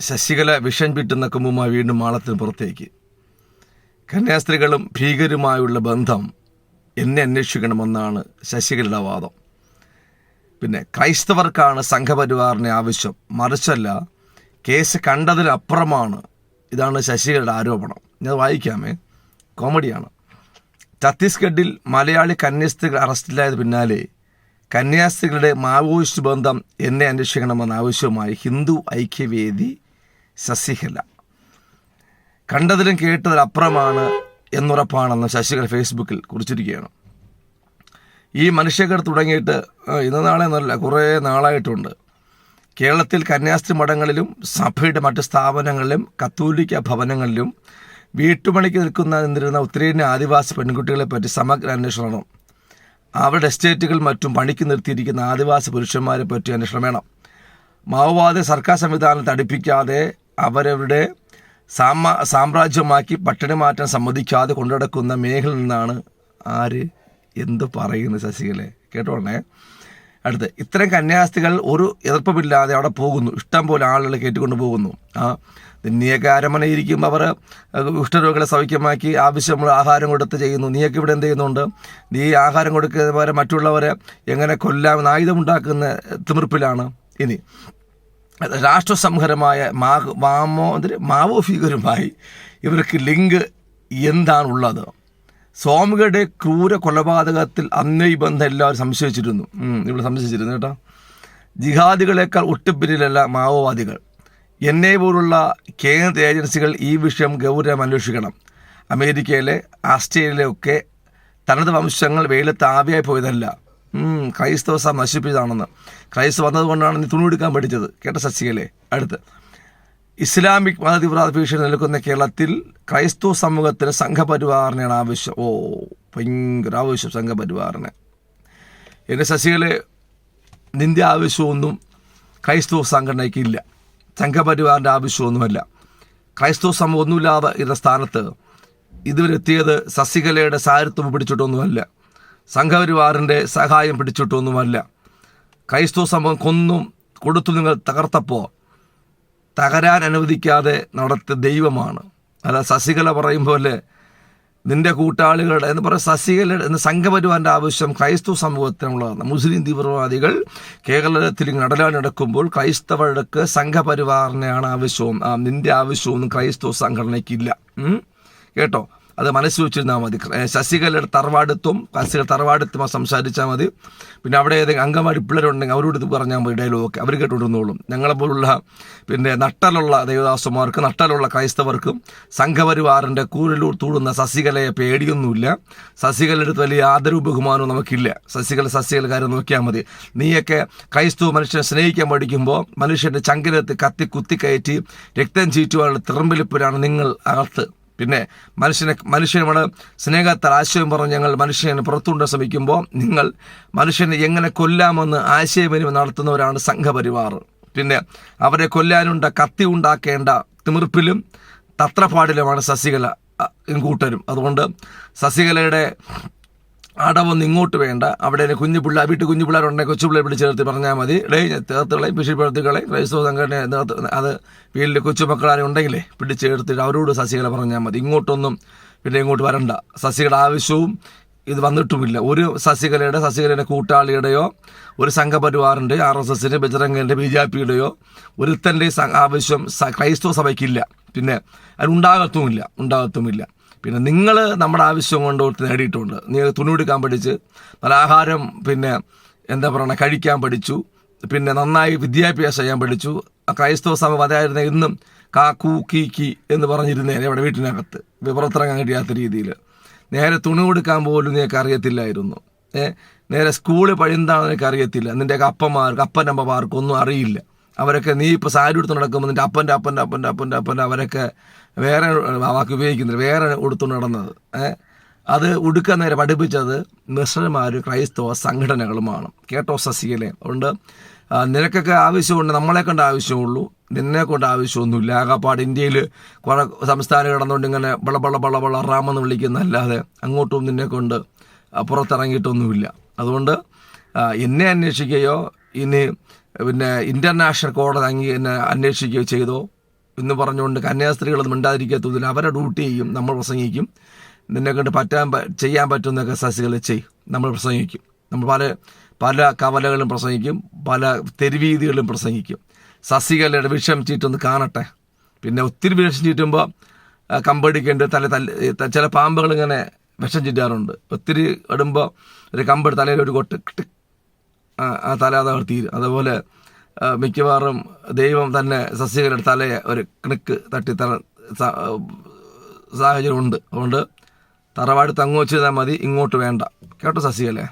ശശികല വിഷം ചുറ്റുന്ന കുമ്പുമായി വീണ്ടും മാളത്തിന് പുറത്തേക്ക്. കന്യാസ്ത്രീകളും ഭീകരുമായുള്ള ബന്ധം എന്നെ അന്വേഷിക്കണമെന്നാണ് ശശികലയുടെ വാദം. പിന്നെ ക്രൈസ്തവർക്കാണ് സംഘപരിവാറിന് ആവശ്യം. മറിച്ചല്ല കേസ് കണ്ടതിനപ്പുറമാണ് ഇതാണ് ശശികലയുടെ ആരോപണം. ഞാൻ വായിക്കാമേ. കോമഡിയാണ്. ഛത്തീസ്ഗഡിൽ മലയാളി കന്യാസ്ത്രീകൾ അറസ്റ്റിലായത് പിന്നാലെ കന്യാസ്ത്രീകളുടെ മാവോയിസ്റ്റ് ബന്ധം എന്നെ അന്വേഷിക്കണമെന്ന ആവശ്യവുമായി ഹിന്ദു ഐക്യവേദി ശശികല കണ്ടതിലും കേട്ടതിലും അപ്പുറമാണ് എന്നുറപ്പാണെന്ന് ശശികല ഫേസ്ബുക്കിൽ കുറിച്ചിരിക്കുകയാണ്. ഈ മനുഷ്യകർ തുടങ്ങിയിട്ട് ഇന്ന് നാളെ എന്നല്ല കുറേ നാളായിട്ടുണ്ട്. കേരളത്തിൽ കന്യാസ്ത്രീ മഠങ്ങളിലും സഭയുടെ മറ്റ് സ്ഥാപനങ്ങളിലും കത്തോലിക്ക ഭവനങ്ങളിലും വീട്ടുപണിക്ക് നിൽക്കുന്ന നിന്നിരുന്ന ഉത്തരേന്ത്യ ആദിവാസി പെൺകുട്ടികളെ പറ്റി സമഗ്ര അന്വേഷണം അവരുടെ എസ്റ്റേറ്റുകൾ മറ്റും പണിക്ക് നിർത്തിയിരിക്കുന്ന ആദിവാസി പുരുഷന്മാരെ പറ്റി അന്വേഷണം വേണം. മാവോവാദി സർക്കാർ സംവിധാനത്തെ അടുപ്പിക്കാതെ അവരവരുടെ സാമ സാമ്രാജ്യമാക്കി പട്ടിണി മാറ്റാൻ സമ്മതിക്കാതെ കൊണ്ടുനടക്കുന്ന മേഖലയിൽ നിന്നാണ് ആര് എന്ത് പറയുന്നു ശശികലെ? കേട്ടോണേ അടുത്ത് ഇത്തരം കന്യാസ്ത്രീകൾ ഒരു എതിർപ്പുമില്ലാതെ അവിടെ പോകുന്നു. ഇഷ്ടം പോലെ ആളുകൾ കയറ്റിക്കൊണ്ട് പോകുന്നു. ആ നീയൊക്കെ അരമന ഇരിക്കുമ്പോൾ അവർ കുഷ്ഠരോഗികളെ സൗഖ്യമാക്കി ആവശ്യമുള്ള ആഹാരം കൊടുത്ത് ചെയ്യുന്നു. നീയൊക്കെ ഇവിടെ എന്ത് ചെയ്യുന്നുണ്ട്? നീ ആഹാരം കൊടുക്കുന്നവരെ മറ്റുള്ളവരെ എങ്ങനെ കൊല്ലാൻ ആയുധമുണ്ടാക്കുന്ന തിമിർപ്പിലാണ്. ഇനി രാഷ്ട്രസംഹരമായ മാ മാമോ മാവോ ഭീകരുമായി ഇവർക്ക് ലിങ്ക് എന്താണുള്ളത്? സ്വാമികളുടെ ക്രൂര കൊലപാതകത്തിൽ അന്നേ ഈ ബന്ധം എല്ലാവരും സംശയിച്ചിരുന്നു. ഇവർ സംശയിച്ചിരുന്നു കേട്ടോ. ജിഹാദികളെക്കാൾ ഒട്ടുപിന്നിലല്ല മാവോവാദികൾ. എന്നെ പോലുള്ള കേന്ദ്ര ഏജൻസികൾ ഈ വിഷയം ഗൗരവം അന്വേഷിക്കണം. അമേരിക്കയിലെ ആസ്ട്രേലിയയിലെ ഒക്കെ തനത് വംശങ്ങൾ വെയിലത്ത് ആവിയായി പോയതല്ല. ക്രൈസ്തവ സഭ നശിപ്പിച്ചതാണെന്ന്. ക്രൈസ്തവ വന്നതുകൊണ്ടാണ് നീ തുണിയെടുക്കാൻ പഠിച്ചത്. കേട്ട ശശികലെ അടുത്ത്. ഇസ്ലാമിക് മതതീവ്രവാദ ഭീഷണി നിൽക്കുന്ന കേരളത്തിൽ ക്രൈസ്തവ സമൂഹത്തിന് സംഘപരിവാറിനെയാണ് ആവശ്യം. ഓ ഭയങ്കര ആവശ്യം സംഘപരിവാറിന്. എന്റെ ശശികളെ നിന്റെ ആവശ്യമൊന്നും ക്രൈസ്തവ സംഘടനയ്ക്ക് ഇല്ല. സംഘപരിവാറിന്റെ ആവശ്യമൊന്നുമല്ല. ക്രൈസ്തവ സമൂഹം ഒന്നുമില്ലാതെ ഇരുന്ന സ്ഥാനത്ത് ഇതുവരെ എത്തിയത് ശശികലയുടെ സാരത്വം പിടിച്ചിട്ടൊന്നുമല്ല. സംഘപരിവാറിന്റെ സഹായം പിടിച്ചിട്ടൊന്നുമല്ല. ക്രൈസ്തവ സമൂഹം കൊന്നും കൊടുത്തു നിങ്ങൾ തകർത്തപ്പോൾ തകരാൻ അനുവദിക്കാതെ നടത്തിയ ദൈവമാണ്. അല്ല ശശികല പറയും പോലെ നിന്റെ കൂട്ടാളികളുടെ എന്ന് പറയുന്ന ശശികലയുടെ എന്ന സംഘപരിവാറിന്റെ ആവശ്യം ക്രൈസ്തവ സമൂഹത്തിനുള്ളതാണ്. മുസ്ലിം തീവ്രവാദികൾ കേരളത്തിൽ നടലാൻ നടക്കുമ്പോൾ ക്രൈസ്തവർക്ക് സംഘപരിവാറിനെയാണ് ആവശ്യവും നിന്റെ ആവശ്യവും ക്രൈസ്തവ സംഘടനയ്ക്കില്ല. കേട്ടോ? അത് മനസ്സിൽ വെച്ചിരുന്നാൽ മതി. ശശികലയുടെ തറവാടുത്തും ശശികല തറവാടുത്തും സംസാരിച്ചാൽ മതി. പിന്നെ അവിടെ ഏതെങ്കിലും അംഗൻവാടി പിള്ളേരുണ്ടെങ്കിൽ അവരോട് ഇത് പറഞ്ഞാൽ മതി ഡയലോഗ് അവർ കേട്ടുകൊണ്ടിരുന്നോളും. ഞങ്ങളെപ്പോലുള്ള പിന്നെ നട്ടലുള്ള ദേവദാസന്മാർക്ക് നട്ടലുള്ള ക്രൈസ്തവർക്കും സംഘപരിവാറിന്റെ കൂരലൂർ തൂടുന്ന ശശികലയെ പേടിയൊന്നുമില്ല. ശശികലടുത്ത് വലിയ ആദരവ് ബഹുമാനവും നമുക്കില്ല. ശശികല ശശികലക്കാരെ നോക്കിയാൽ മതി. നീയൊക്കെ ക്രൈസ്തവ മനുഷ്യനെ സ്നേഹിക്കാൻ പഠിക്കുമ്പോൾ മനുഷ്യന്റെ ചങ്കിനകത്ത് കത്തി കുത്തിക്കയറ്റി രക്തം ചീറ്റുവാനുള്ള തിറമ്പിലിപ്പുരാണ് നിങ്ങൾ അകത്ത്. പിന്നെ മനുഷ്യനെ മനുഷ്യനോട് സ്നേഹത്താൽ ആശയം പറഞ്ഞ് ഞങ്ങൾ മനുഷ്യനെ പുറത്തുകൊണ്ട് ശ്രമിക്കുമ്പോൾ നിങ്ങൾ മനുഷ്യനെ എങ്ങനെ കൊല്ലാമെന്ന് ആശയവിനിമയം നടത്തുന്നവരാണ് സംഘപരിവാർ. പിന്നെ അവരെ കൊല്ലാനുണ്ട കത്തി ഉണ്ടാക്കേണ്ട തിമിർപ്പിലും തത്രപ്പാടിലുമാണ് ശശികല കൂട്ടരും അതുകൊണ്ട് ശശികലയുടെ അടവൊന്നും ഇങ്ങോട്ട് വേണ്ട. അവിടെ കുഞ്ഞു പിള്ളേർ വീട്ടിൽ കുഞ്ഞു പിള്ളേരുണ്ടെങ്കിൽ കൊച്ചു പിള്ളേർ പിടിച്ച് ചേർത്ത് പറഞ്ഞാൽ മതി. ഡേ ചേർത്തുകളെയും ബിഷപ്പെടുത്തുകളെയും ക്രൈസ്തവ സംഘടന അത് വീട്ടിൽ കൊച്ചുമക്കളാരും ഉണ്ടെങ്കിലേ പിടിച്ചെടുത്തിട്ട് അവരോട് സസികളെ പറഞ്ഞാൽ മതി. ഇങ്ങോട്ടൊന്നും പിന്നെ ഇങ്ങോട്ട് വരണ്ട. സസികളുടെ ആവശ്യവും ഇത് വന്നിട്ടുമില്ല. ഒരു ശശികലയുടെ ശശികലയുടെ കൂട്ടാളിയുടെയോ ഒരു സംഘപരിവാറിന്റെ ആർ എസ് എസിന്റെ ബജറംഗന്റെ ബി ജെ പിയുടെയോ ഒരുത്തന്റെ ആവശ്യം ക്രൈസ്തവ സഭയ്ക്കില്ല. പിന്നെ അതിനുണ്ടാകത്തുമില്ല ഉണ്ടാകത്തുമില്ല. പിന്നെ നിങ്ങൾ നമ്മുടെ ആവശ്യം കൊണ്ട് ഒത്ത് നേടിയിട്ടുണ്ട്. നീ തുണി എടുക്കാൻ പഠിച്ച് നല്ല ആഹാരം പിന്നെ എന്താ പറയണ കഴിക്കാൻ പഠിച്ചു പിന്നെ നന്നായി വിദ്യാഭ്യാസം ചെയ്യാൻ പഠിച്ചു. ക്രൈസ്തവ സഭ അതായിരുന്ന ഇന്നും കാക്കൂ കൂ എന്ന് പറഞ്ഞിരുന്നേനെ ഇവിടെ വീട്ടിനകത്ത്. പുറത്തിറങ്ങാൻ കഴിയാത്ത രീതിയിൽ നേരെ തുണി കൊടുക്കാൻ പോലും നിനക്ക് അറിയത്തില്ലായിരുന്നു. നേരെ സ്കൂളിൽ പഴിന്താണെന്ന് നിനക്ക് അറിയത്തില്ല. നിന്റെയൊക്കെ അപ്പന്മാർക്ക് അപ്പനമ്മമാർക്ക് ഒന്നും അറിയില്ല. അവരൊക്കെ നീ ഇപ്പോൾ സാരി എടുത്ത് നടക്കുമ്പോൾ നിന്റെ അപ്പന്റെ അപ്പന്റെ അപ്പന്റെ അപ്പന്റെ അപ്പന്റെ അവരൊക്കെ വേറെ വാക്ക് ഉപയോഗിക്കുന്നില്ല. വേറെ ഉടുത്തു നടന്നത്. അത് ഉടുക്കാൻ നേരെ പഠിപ്പിച്ചത് മിശ്രന്മാർ ക്രൈസ്തവ സംഘടനകളുമാണ് കേട്ടോ സസികലെ അതുകൊണ്ട് നിനക്കൊക്കെ ആവശ്യമുണ്ട് നമ്മളെ കണ്ട ആവശ്യമുള്ളൂ. നിന്നെ കൊണ്ട് ആവശ്യമൊന്നുമില്ല. ആകപ്പാട് ഇന്ത്യയിൽ കുറെ സംസ്ഥാനം കിടന്നുകൊണ്ട് ഇങ്ങനെ ബളബള ബളബള ബള ബള റാമെന്ന് വിളിക്കുന്നല്ലാതെ അങ്ങോട്ടും നിന്നെ കൊണ്ട് പുറത്തിറങ്ങിയിട്ടൊന്നുമില്ല. അതുകൊണ്ട് എന്നെ അന്വേഷിക്കുകയോ ഇനി പിന്നെ ഇന്റർനാഷണൽ കോടതി അങ്ങി എന്നെ അന്വേഷിക്കുകയോ ചെയ്തോ എന്ന് പറഞ്ഞുകൊണ്ട് കന്യാസ്ത്രീകളൊന്നും മിണ്ടാതിരിക്കത്തതിൽ അവരുടെ ഡ്യൂട്ടി ചെയ്യും. നമ്മൾ പ്രസംഗിക്കും. നിന്നെ കൊണ്ട് പറ്റാൻ ചെയ്യാൻ പറ്റുന്നൊക്കെ സസ്യകൾ ചെയ്യും. നമ്മൾ പ്രസംഗിക്കും. നമ്മൾ പല പല കവലകളും പ്രസംഗിക്കും. പല തെരുവീതികളും പ്രസംഗിക്കും. സസികളുടെ വിഷം ചീറ്റൊന്ന് കാണട്ടെ. പിന്നെ ഒത്തിരി വിഷം ചീറ്റുമ്പോൾ കമ്പടിക്കേണ്ട തല തല്ല ചില പാമ്പുകൾ ഇങ്ങനെ വിഷം ചീറ്റാറുണ്ട്. ഒത്തിരി ഇടുമ്പോൾ ഒരു കമ്പട് തലയിൽ ഒരു കൊട്ട് ടിക് ആ തല അതവിടെ തീരും. അതുപോലെ മിക്കവാറും ദൈവം തന്നെ സസ്യകളുടെ തലയെ ഒരു കിണക്ക് തട്ടി തറ സാഹചര്യമുണ്ട് അതുകൊണ്ട് തറവാട് തങ്ങു മതി ഇങ്ങോട്ട് വേണ്ട. കേട്ടോ സസ്യകലെ.